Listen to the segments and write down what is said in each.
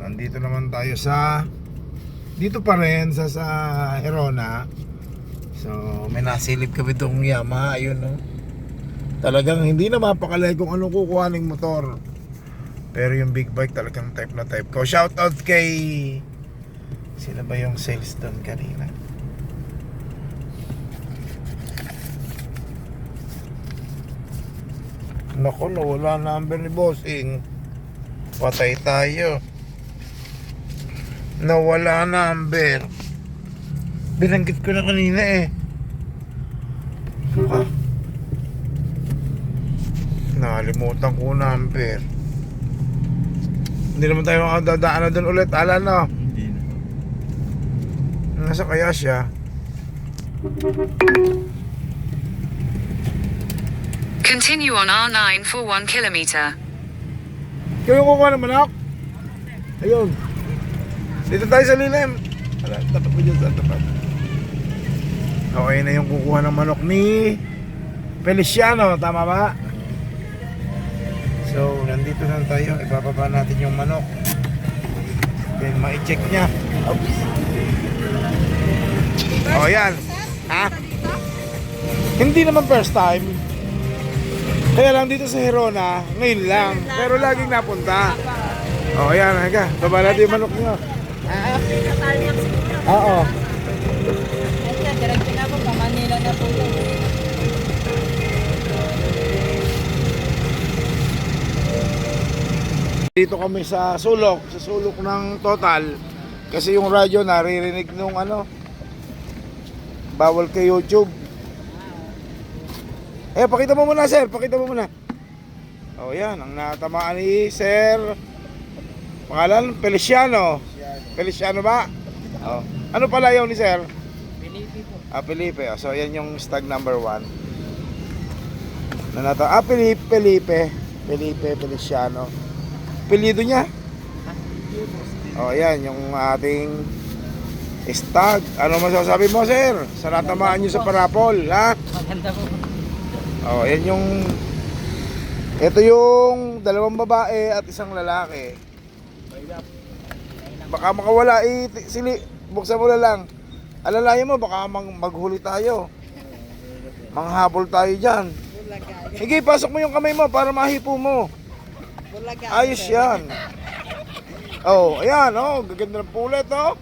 nandito naman tayo sa dito pa rin sa sa Herona. So, may nasilip kami itong Yamaha, ayun no. Talagang hindi na mapakalay kung anong kukuhaning motor. Pero yung big bike talagang type na type ko. Shout out kay Sino ba yung sales doon kanina? Naku, nawala number ni Bossing. Patay tayo. Nawala number. Binanggit ko na kanina eh. Ah. Nakalimutan ko number. Hindi naman tayo makadadaan na doon ulit. Ala no. Hindi na. Nasa kaya siya? Continue on R9 for 1 kilometer. Kayo kukuha ng manok? Ayun. Dito tayo sa lilim. Ala, tapat mo dyan sa tapat. Okay na yung kukuha ng manok ni Feliciano, tama ba? So, nandito na tayo. Ibababa natin yung manok. Then, ma-check niya. Oops. Oh, yan. Ha? Hindi naman first time. Kaya lang dito sa Herona, ngayon lang. Pero laging napunta. Oh, yan. Hanga. Baba natin yung manok niyo. Ah, Pinataliak siguro. Oo. Diretso na. Pa Manila na po yun. Dito kami sa sulok, sa sulok ng total. Kasi yung radyo naririnig nung ano, bawal kay YouTube. Eh, pakita mo muna, sir. Pakita mo muna. Oh, yan. Ang natamaan ni Sir. Pangalan? Feliciano. Feliciano ba? Oh. Ano pala yun ni Sir? Pilipi po. Ah, Felipe. Oh, So, yan yung stag number one. Na nata ah, Felipe, Felipe. Felipe Feliciano. Pilido niya. Oh, yan. Yung ating stag. Ano masasabi mo, sir? Sa natamaan niyo sa parapol, ha? Maganda po. Oh, yan yung... Ito yung dalawang babae at isang lalaki. Baka makawala eh, sili, buksan mo na lang. Alalayan mo, baka mang, maghuli tayo. Manghabol tayo dyan. Sige, pasok mo yung kamay mo para mahipo mo. Ayos yan. Oh, ayan, oh, gaganda ng pulet, oh.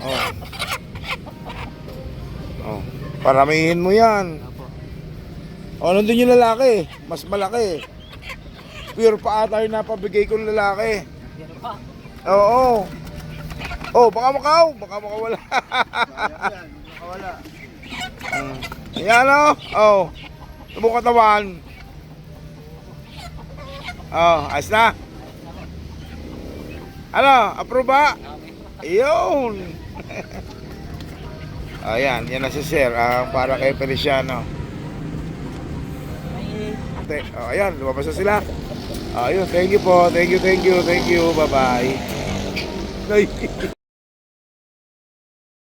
Oh. Oh, paramihin mo yan. Oh, nandun yung lalaki, mas malaki. Pure pa ata yung napabigay kong lalaki. Oo. Oh, baka makaw, baka makawala. Nakawala. Mm. Ayan, oh. Oh. Tubong katawan. Oh, ayos na. Ano, approve ba? Iyon. Ayan, yan na si Sir, ang para kay Feliciano. Oh, ayan, lumabas na sila. Ayun, thank you po. Thank you, thank you, thank you. Bye-bye.